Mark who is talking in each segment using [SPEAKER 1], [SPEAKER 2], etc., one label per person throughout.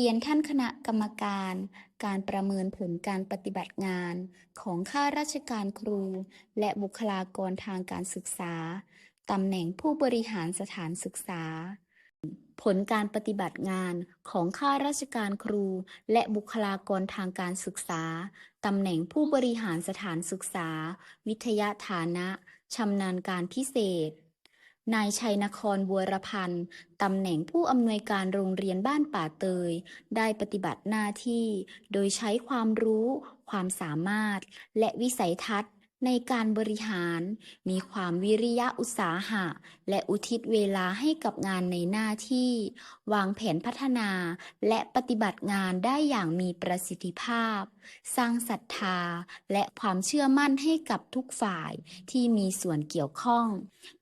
[SPEAKER 1] เรียนท่านคณะกรรมการ การประเมินผลการปฏิบัติงานของข้าราชการครู และบุคลากรทางการศึกษา ตำแหน่งผู้บริหารสถานศึกษา ผลการปฏิบัติงานของข้าราชการครู และบุคลากรทางการศึกษา ตำแหน่งผู้บริหารสถานศึกษา วิทยาฐานะชำนาญการพิเศษ นายชัยนครบัวรพันธ์ตำแหน่งผู้อำนวยการโรงเรียนบ้านป่าเตย ได้ปฏิบัติหน้าที่ โดยใช้ความรู้ ความสามารถ และวิสัยทัศน์ ในการบริหาร มีความวิริยะอุตสาหะ และอุทิศเวลาให้กับงานในหน้าที่ วางแผนพัฒนา และปฏิบัติงานได้อย่างมีประสิทธิภาพ สร้างศรัทธา และความเชื่อมั่นให้กับทุกฝ่ายที่มีส่วนเกี่ยวข้อง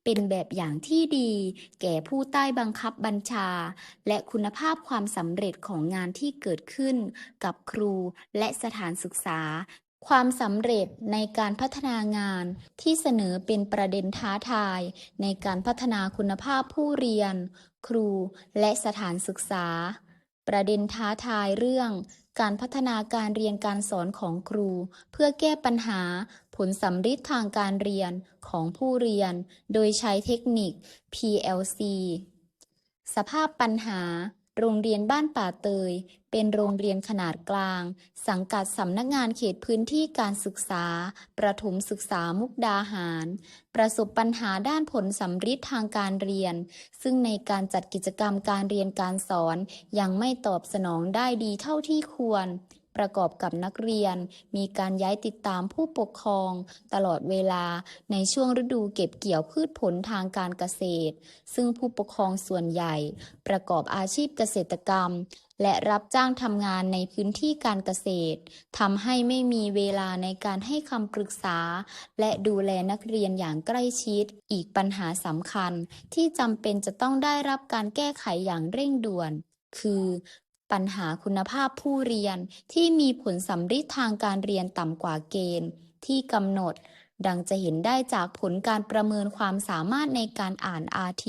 [SPEAKER 1] เป็นแบบอย่างที่ดี แก่ผู้ใต้บังคับบัญชา และคุณภาพความสำเร็จของงานที่เกิดขึ้น กับครูและสถานศึกษา ความสำเร็จในการพัฒนางานที่เสนอเป็นประเด็นท้าทาย ในการพัฒนาคุณภาพผู้เรียน ครูและสถานศึกษา ประเด็นท้าทายเรื่อง การพัฒนาการเรียนการสอนของครู เพื่อแก้ปัญหา ผลสัมฤทธิ์ทางการเรียนของผู้เรียน โดยใช้เทคนิค PLC สภาพปัญหา โรงเรียนบ้านป่าเตย เป็นโรงเรียนขนาดกลาง สังกัดสำนักงานเขตพื้นที่การศึกษา ประถมศึกษามุกดาหาร ประสบปัญหาด้านผลสัมฤทธิ์ทางการเรียน ซึ่งในการจัดกิจกรรมการเรียนการสอนยังไม่ตอบสนองได้ดีเท่าที่ควร ประกอบกับนักเรียน มีการย้ายติดตามผู้ปกครอง ตลอดเวลาในช่วงฤดูเก็บเกี่ยวพืชผลทางการเกษตร ซึ่งผู้ปกครองส่วนใหญ่ ประกอบอาชีพเกษตรกรรม และรับจ้างทำงานในพื้นที่การเกษตรทำให้ไม่มีเวลาในการให้คำปรึกษา และดูแลนักเรียนอย่างใกล้ชิด อีกปัญหาสำคัญ ที่จำเป็นจะต้องได้รับการแก้ไขอย่างเร่งด่วนคือ ปัญหาคุณภาพผู้เรียนที่มีผลสัมฤทธิ์ทางการเรียนต่ำกว่าเกณฑ์ ที่กำหนด ดังจะเห็นได้จากผลการประเมินความสามารถในการอ่าน RT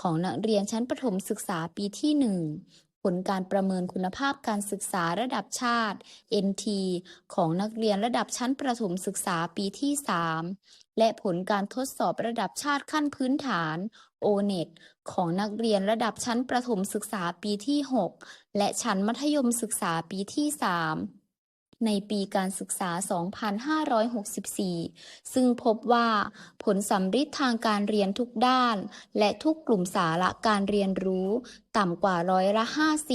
[SPEAKER 1] ของนักเรียนชั้นประถมศึกษาปีที่ 1ผลการประเมินคุณภาพการศึกษาระดับชาติ NT ของนักเรียนระดับชั้นประถมศึกษาปีที่ 3 และผลการทดสอบระดับชาติขั้นพื้นฐาน O-NET ของนักเรียนระดับชั้นประถมศึกษาปีที่ 6 และชั้นมัธยมศึกษาปีที่ 3 ในปีการศึกษา 2564 ซึ่งพบว่าผลสัมฤทธิ์ทางการเรียนทุกด้าน และทุกกลุ่มสาระการเรียนรู้ ต่ำกว่าร้อยละ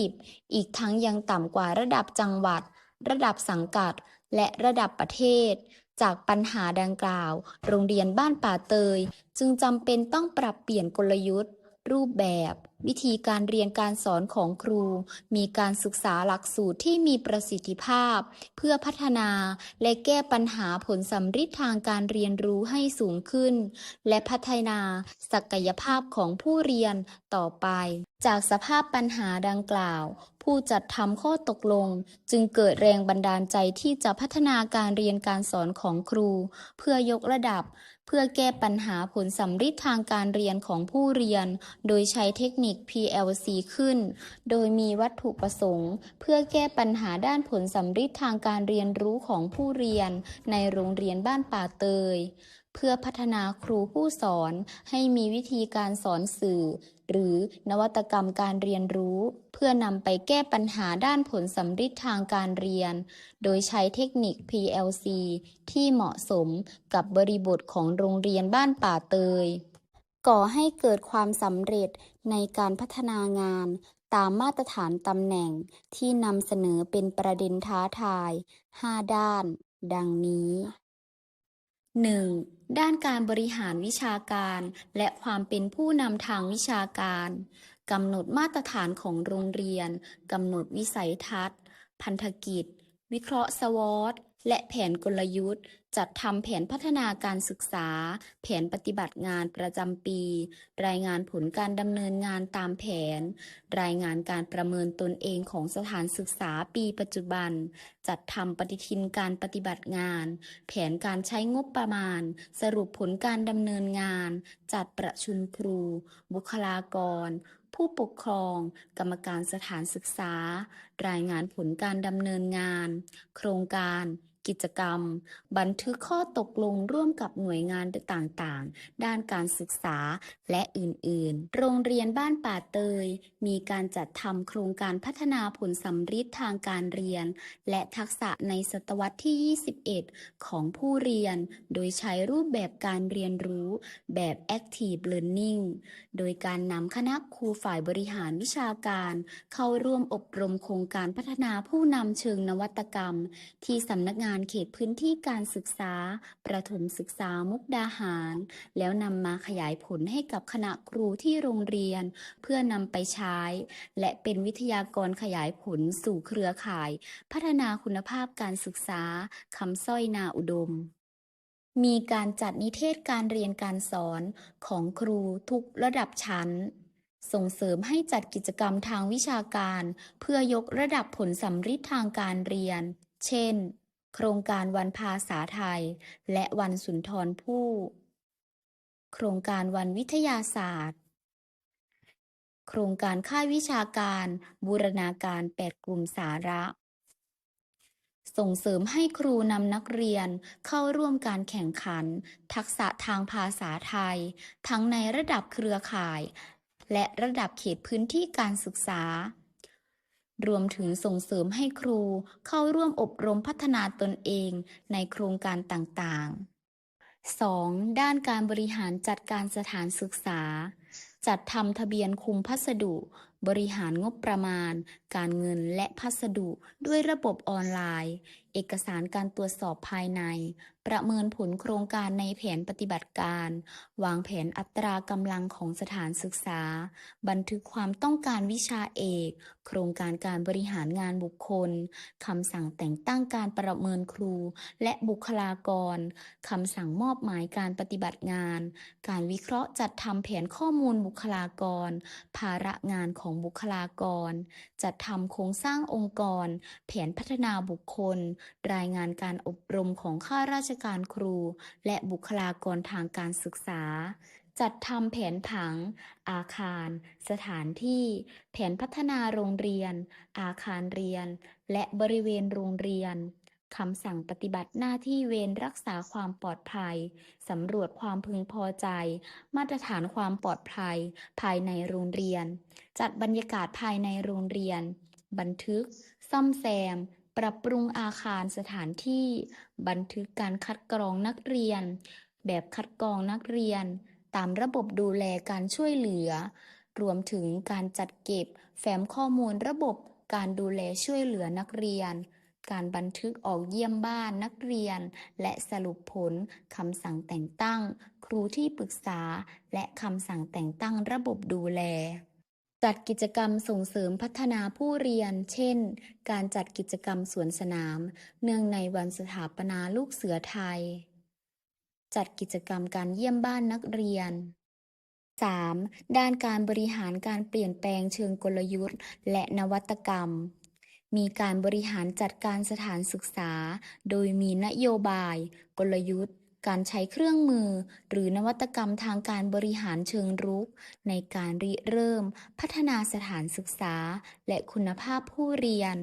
[SPEAKER 1] 50 อีกทั้งยังต่ำกว่าระดับจังหวัด ระดับสังกัด และระดับประเทศ จากปัญหาดังกล่าว โรงเรียนบ้านป่าเตย จึงจำเป็นต้องปรับเปลี่ยนกลยุทธ์ รูปแบบ วิธีการเรียนการสอนของครู มีการศึกษาหลักสูตรที่มีประสิทธิภาพ เพื่อพัฒนาและแก้ปัญหาผลสัมฤทธิ์ทางการเรียนรู้ให้สูงขึ้น และพัฒนาศักยภาพของผู้เรียนต่อไป จากสภาพปัญหาดังกล่าว ผู้จัดทำข้อตกลง จึงเกิดแรงบันดาลใจที่จะพัฒนาการเรียนการสอนของครู เพื่อยกระดับ เพื่อแก้ปัญหาผลสัมฤทธิ์ทางการเรียนของผู้เรียน โดยใช้เทคนิค PLC ขึ้น โดยมีวัตถุประสงค์ เพื่อแก้ปัญหาด้านผลสัมฤทธิ์ทางการเรียนรู้ของผู้เรียน ในโรงเรียนบ้านป่าเตยเพื่อพัฒนาครูผู้สอนให้มีวิธีการสอนสื่อ หรือนวัตกรรมการเรียนรู้ เพื่อนำไปแก้ปัญหาด้านผลสัมฤทธิ์ทางการเรียน โดยใช้เทคนิค PLC ที่เหมาะสมกับบริบทของโรงเรียนบ้านป่าเตย ก่อให้เกิดความสำเร็จในการพัฒนางานตามมาตรฐานตำแหน่งที่นำเสนอเป็นประเด็นท้าทาย 5 ด้าน ดังนี้ 1. ด้านการบริหารวิชาการ และความเป็นผู้นำทางวิชาการกำหนดมาตรฐานของโรงเรียนกำหนดวิสัยทัศน์ พันธกิจ วิเคราะห์สวอต และแผนกลยุทธ์ จัดทำแผนพัฒนาการศึกษา แผนปฏิบัติงานประจำปี รายงานผลการดำเนินงานตามแผน รายงานการประเมินตนเองของสถานศึกษาปีปัจจุบัน จัดทำปฏิทินการปฏิบัติงาน แผนการใช้งบประมาณ สรุปผลการดำเนินงาน จัดประชุมครู บุคลากร ผู้ปกครอง กรรมการสถานศึกษา รายงานผลการดำเนินงาน โครงการ กิจกรรม บันทึกข้อตกลงร่วมกับหน่วยงานต่างๆ ด้านการศึกษาและอื่นๆ โรงเรียนบ้านป่าเตย มีการจัดทำโครงการพัฒนาผลสัมฤทธิ์ทางการเรียน และทักษะในศตวรรษที่ 21 ของผู้เรียน โดยใช้รูปแบบการเรียนรู้แบบ Active Learning โดยการนำคณะครูฝ่ายบริหารวิชาการ เข้าร่วมอบรมโครงการพัฒนาผู้นำเชิงนวัตกรรม ที่สำนักงานเขตพื้นที่การศึกษา ประถมศึกษามุกดาหาร แล้วนำมาขยายผลให้กับคณะครูที่โรงเรียน เพื่อนำไปใช้ และเป็นวิทยากรขยายผลสู่เครือข่าย พัฒนาคุณภาพการศึกษาคำสร้อยนาอุดมมีการจัดนิเทศการเรียนการสอนของครูทุกระดับชั้น ส่งเสริมให้จัดกิจกรรมทางวิชาการ เพื่อยกระดับผลสัมฤทธิ์ทางการเรียน เช่น โครงการวันภาษาไทย และวันสุนทรภู่ โครงการวันวิทยาศาสตร์ โครงการค่ายวิชาการบูรณาการ 8 กลุ่มสาระ ส่งเสริมให้ครูนำนักเรียนเข้าร่วมการแข่งขัน ทักษะทางภาษาไทย ทั้งในระดับเครือข่าย และระดับเขตพื้นที่การศึกษา รวมถึงส่งเสริมให้ครูเข้าร่วมอบรมพัฒนาตนเองในโครงการต่างๆ 2. ด้านการบริหารจัดการสถานศึกษา จัดทำทะเบียนคุมพัสดุ บริหารงบประมาณ การเงินและพัสดุด้วยระบบออนไลน์เอกสารการตรวจสอบภายใน ประเมินผลโครงการในแผนปฏิบัติการ วางแผนอัตรากำลังของสถานศึกษา บันทึกความต้องการวิชาเอก โครงการการบริหารงานบุคคลคำสั่งแต่งตั้งการประเมินครู และบุคลากรคำสั่งมอบหมายการปฏิบัติงาน การวิเคราะห์จัดทำแผนข้อมูลบุคลากร ภาระงานของบุคลากร จัดทำโครงสร้างองค์กร แผนพัฒนาบุคคลรายงานการอบรมของข้าราชการครู และบุคลากรทางการศึกษา จัดทำแผนผัง อาคาร สถานที่ แผนพัฒนาโรงเรียน อาคารเรียน และบริเวณโรงเรียนคำสั่งปฏิบัติหน้าที่เวรรักษาความปลอดภัย สำรวจความพึงพอใจ มาตรฐานความปลอดภัย ภายในโรงเรียน จัดบรรยากาศภายในโรงเรียน บันทึก ซ่อมแซม ปรับปรุงอาคารสถานที่ บันทึกการคัดกรองนักเรียน แบบคัดกรองนักเรียน ตามระบบดูแลการช่วยเหลือ รวมถึงการจัดเก็บ แฟ้มข้อมูลระบบการดูแลช่วยเหลือนักเรียน การบันทึกออกเยี่ยมบ้านนักเรียน และสรุปผลคำสั่งแต่งตั้ง ครูที่ปรึกษา และคำสั่งแต่งตั้งระบบดูแล จัดกิจกรรมส่งเสริมพัฒนาผู้เรียน เช่น การจัดกิจกรรมสวนสนาม เนื่องในวันสถาปนาลูกเสือไทย จัดกิจกรรมการเยี่ยมบ้านนักเรียน 3. ด้านการบริหารการเปลี่ยนแปลงเชิงกลยุทธ์ และนวัตกรรม มีการบริหารจัดการสถานศึกษา โดยมีนโยบาย กลยุทธ์ การใช้เครื่องมือ หรือนวัตกรรมทางการบริหารเชิงรุก ในการริเริ่ม พัฒนาสถานศึกษา และคุณภาพผู้เรียน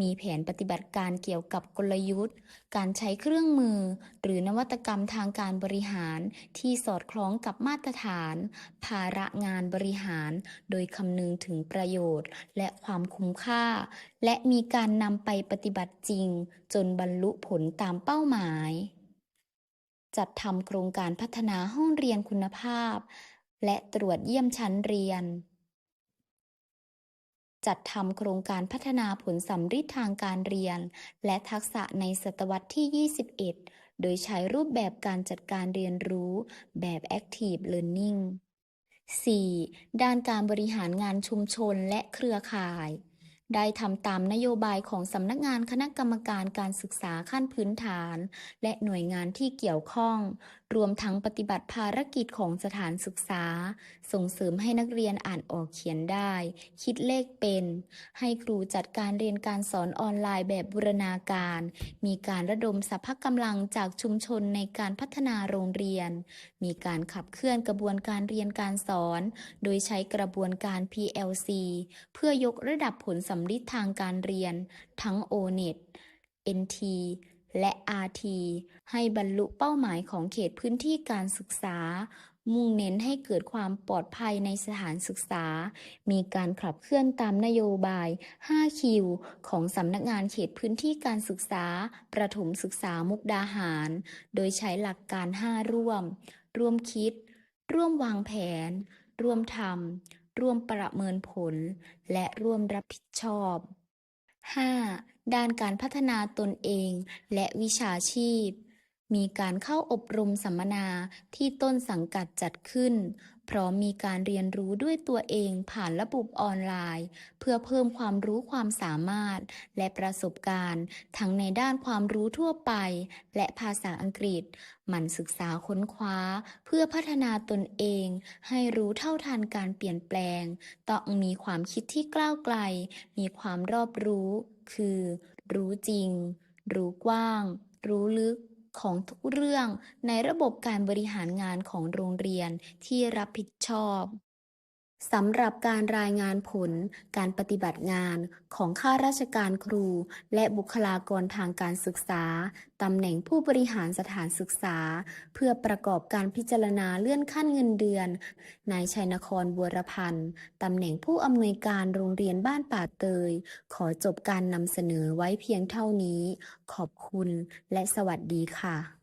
[SPEAKER 1] มีแผนปฏิบัติการเกี่ยวกับกลยุทธ์ การใช้เครื่องมือ หรือนวัตกรรมทางการบริหารที่สอดคล้องกับมาตรฐาน ภาระงานบริหาร โดยคำนึงถึงประโยชน์ และความคุ้มค่า และมีการนำไปปฏิบัติจริง จนบรรลุผลตามเป้าหมาย จัดทำโครงการพัฒนาห้องเรียนคุณภาพ และตรวจเยี่ยมชั้นเรียน จัดทำโครงการพัฒนาผลสัมฤทธิ์ทางการเรียน และทักษะในศตวรรษที่ 21 โดยใช้รูปแบบการจัดการเรียนรู้แบบ Active Learning 4. ด้านการบริหารงานชุมชนและเครือข่าย ได้ทำตามนโยบายของสำนักงานคณะกรรมการการศึกษาขั้นพื้นฐาน และหน่วยงานที่เกี่ยวข้อง รวมทั้งปฏิบัติภารกิจของสถานศึกษา ส่งเสริมให้นักเรียนอ่านออกเขียนได้ คิดเลขเป็น ให้ครูจัดการเรียนการสอนออนไลน์แบบบูรณาการ มีการระดมสรรพกำลังจากชุมชนในการพัฒนาโรงเรียน มีการขับเคลื่อนกระบวนการเรียนการสอน โดยใช้กระบวนการ PLC เพื่อยกระดับผลสำลิดทางการเรียน ทั้ง O-NET NT และ RT ให้บรรลุเป้าหมายของเขตพื้นที่การศึกษา มุ่งเน้นให้เกิดความปลอดภัยในสถานศึกษา มีการขับเคลื่อนตามนโยบาย5คิวของสำนักงานเขตพื้นที่การศึกษา ประถมศึกษามุกดาหาร โดยใช้หลักการ 5 ร่วม ร่วมคิด ร่วมวางแผน ร่วมทำ ร่วมประเมินผล และร่วมรับผิดชอบ 5. ด้านการพัฒนาตนเองและวิชาชีพ มีการเข้าอบรมสัมมนาที่ต้นสังกัดจัดขึ้น พร้อมมีการเรียนรู้ด้วยตัวเองผ่านระบบออนไลน์ เพื่อเพิ่มความรู้ความสามารถ และประสบการณ์ ทั้งในด้านความรู้ทั่วไป และภาษาอังกฤษ หมั่นศึกษาค้นคว้า เพื่อพัฒนาตนเอง ให้รู้เท่าทันการเปลี่ยนแปลง ต้องมีความคิดที่กล้าวไกล มีความรอบรู้ คือ รู้จริง รู้กว้าง รู้ลึก ของทุกเรื่องในระบบการบริหารงานของโรงเรียนที่รับผิดชอบ สำหรับการรายงานผลการปฏิบัติงานของข้าราชการครู และบุคลากรทางการศึกษา ตำแหน่งผู้บริหารสถานศึกษา เพื่อประกอบการพิจารณาเลื่อนขั้นเงินเดือน นายชัยนครบัวรพันธ์ตำแหน่งผู้อำนวยการโรงเรียนบ้านป่าเตย ขอจบการนำเสนอไว้เพียงเท่านี้ ขอบคุณและสวัสดีค่ะ